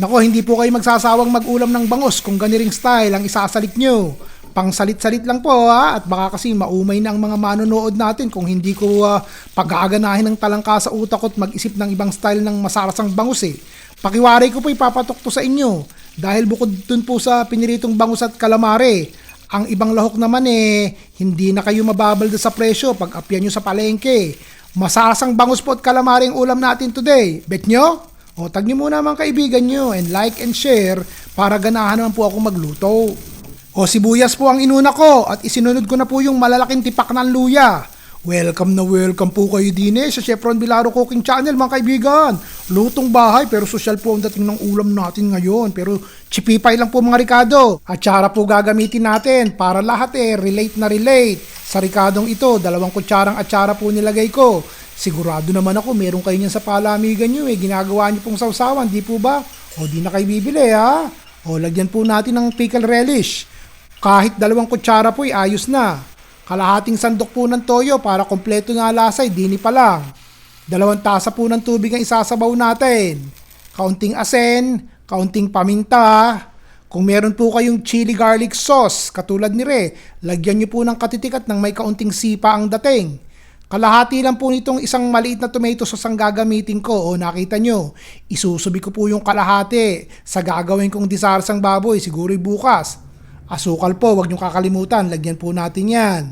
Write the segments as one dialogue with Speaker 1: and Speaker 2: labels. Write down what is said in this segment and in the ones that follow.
Speaker 1: Nako, hindi po kayo magsasawang mag-ulam ng bangos kung ganiring style ang isasalit nyo. Pangsalit-salit lang po ha, at baka kasi maumay na ang mga manonood natin kung hindi ko uh, pag-aaganahin ng talangka sa utak ko at mag-isip ng ibang style ng masarasang bangus eh. Pakiwaray ko po ipapatok to sa inyo dahil bukod dun po sa piniritong bangus at kalamare, ang ibang lahok naman eh, hindi na kayo mababalda sa presyo pag apyan nyo sa palengke. Masarasang bangus po at calamari ang ulam natin today. Bet nyo? O tag nyo muna mga kaibigan nyo and like and share para ganahan naman po ako magluto. O sibuyas po ang inuna ko at isinunod ko na po yung malalaking tipak ng luya. Welcome na welcome po kayo din eh sa Chef Ron Bilaro Cooking Channel mga kaibigan. Lutong bahay pero social po ang dating ng ulam natin ngayon. Pero chipipay lang po mga Ricardo. At tsara po gagamitin natin para lahat eh relate na relate. Sa Ricardong ito, dalawang kutsarang atsara po nilagay ko. Sigurado naman ako meron kayo niyan sa palamigan nyo eh. Ginagawa nyo pong sausawan, di po ba? O di na kayo bibili ha. O lagyan po natin ng pickle relish. Kahit dalawang kutsara po ay ayos na. Kalahating sandok po ng toyo para kompleto nga lasay, dini pa lang. Dalawang tasa po ng tubig ang isasabaw natin. Kaunting asen, kaunting paminta. Kung meron po kayong chili garlic sauce, katulad ni Re, lagyan nyo po ng katitikat ng may kaunting sipa ang dating. Kalahati lang po nitong isang maliit na tomato sauce ang gagamitin ko. O nakita nyo, isusubi ko po yung kalahati sa gagawin kong disarsang baboy, siguro bukas. Asukal po, wag nyo kakalimutan, lagyan po natin yan.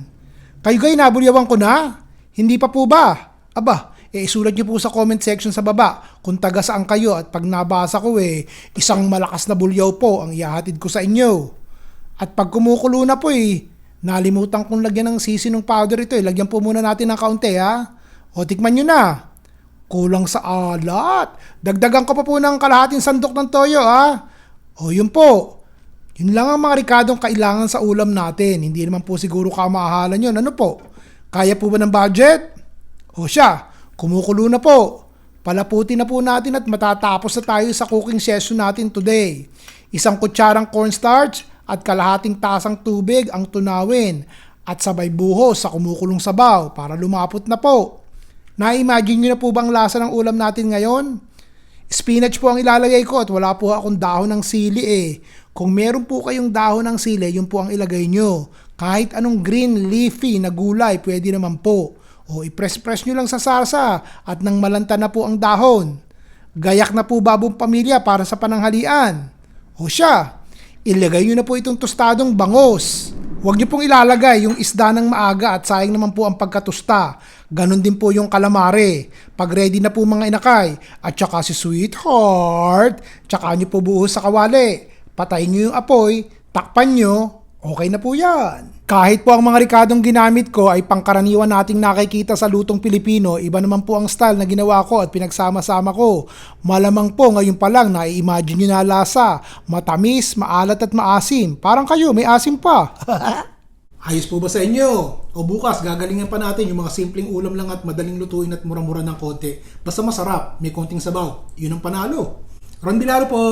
Speaker 1: Kayo gay, nabulyawan ko na? Hindi pa po ba? Aba, eh isulat nyo po sa comment section sa baba kung taga saan kayo at pag nabasa ko eh, isang malakas na bulyaw po ang ihahatid ko sa inyo. At pag kumukulo na po eh, nalimutan kong lagyan ng sisinong powder ito eh. Lagyan po muna natin ng kaunti ha. O tikman nyo na. Kulang sa alat. Dagdagan ko pa po ng kalahating sandok ng toyo ha. O yun po. Yun lang ang mga rikadong kailangan sa ulam natin. Hindi naman po siguro kamahalan yun. Ano po? Kaya po ba ng budget? O siya, kumukulo na po. Palaputi na po natin at matatapos na tayo sa cooking session natin today. Isang kutsarang cornstarch at kalahating tasang tubig ang tunawin at sabay buhos sa kumukulong sabaw para lumapot na po. Na-imagine nyo na po bang lasa ng ulam natin ngayon? Spinach po ang ilalagay ko at wala po akong dahon ng sili eh. Kung meron po kayong dahon ng sili, yun po ang ilagay nyo. Kahit anong green leafy na gulay, pwede naman po. O i-press-press nyo lang sa sarsa at nang malanta na po ang dahon. Gayak na po babong pamilya para sa pananghalian. O siya, ilagay nyo na po itong tostadong bangos. Huwag nyo pong ilalagay yung isda ng maaga at sayang naman po ang pagkatusta. Ganon din po yung kalamare. Pag ready na po mga inakay, at saka si sweetheart, tsaka nyo po buhos sa kawali. Patayin nyo yung apoy, takpan nyo, okay na po yan. Kahit po ang mga rikadong ginamit ko ay pangkaraniwan nating nakikita sa lutong Pilipino, iba naman po ang style na ginawa ko at pinagsama-sama ko. Malamang po ngayon pa lang na-imagine nyo na lasa. Matamis, maalat at maasim. Parang kayo, may asim pa. Ayos po ba sa inyo? O bukas, gagalingan pa natin yung mga simpleng ulam lang at madaling lutuin at mura-mura ng konti. Basta masarap, may konting sabaw. Yun ang panalo. Ron Bilaro po!